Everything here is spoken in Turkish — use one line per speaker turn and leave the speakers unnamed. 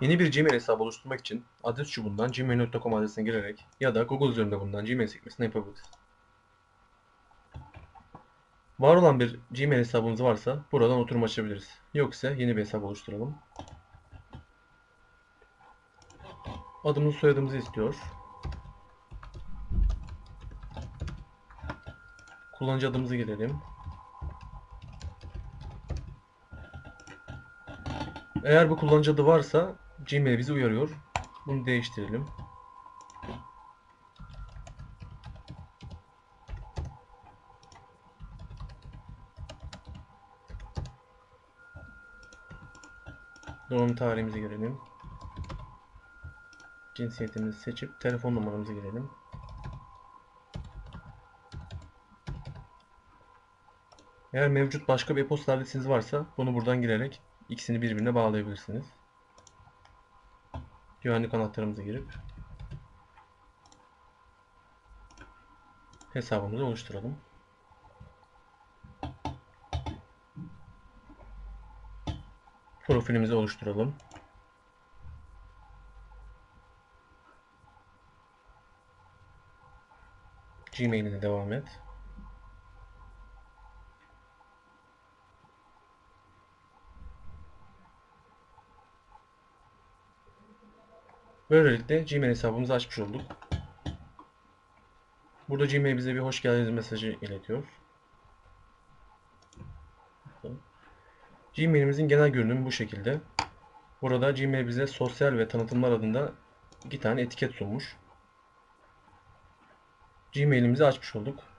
Yeni bir Gmail hesabı oluşturmak için adres çubuğundan gmail.com adresine girerek ya da Google üzerinde bulunan Gmail sekmesine yapabiliriz. Var olan bir Gmail hesabımız varsa buradan oturum açabiliriz. Yoksa yeni bir hesap oluşturalım. Adımızı soyadımızı istiyor. Kullanıcı adımızı girelim. Eğer bu kullanıcı adı varsa Gmail bizi uyarıyor. Bunu değiştirelim. Doğum tarihimizi girelim. Cinsiyetimizi seçip telefon numaramızı girelim. Eğer mevcut başka bir e-posta adresiniz varsa bunu buradan girerek ikisini birbirine bağlayabilirsiniz. Güvenlik anahtarımızı girip hesabımızı oluşturalım. Profilimizi oluşturalım. Gmail'ine devam et. Böylelikle Gmail hesabımızı açmış olduk. Burada Gmail bize bir hoş geldiniz mesajı iletiyor. Gmail'imizin genel görünümü bu şekilde. Burada Gmail bize sosyal ve tanıtımlar adında iki tane etiket sunmuş. Gmail'imizi açmış olduk.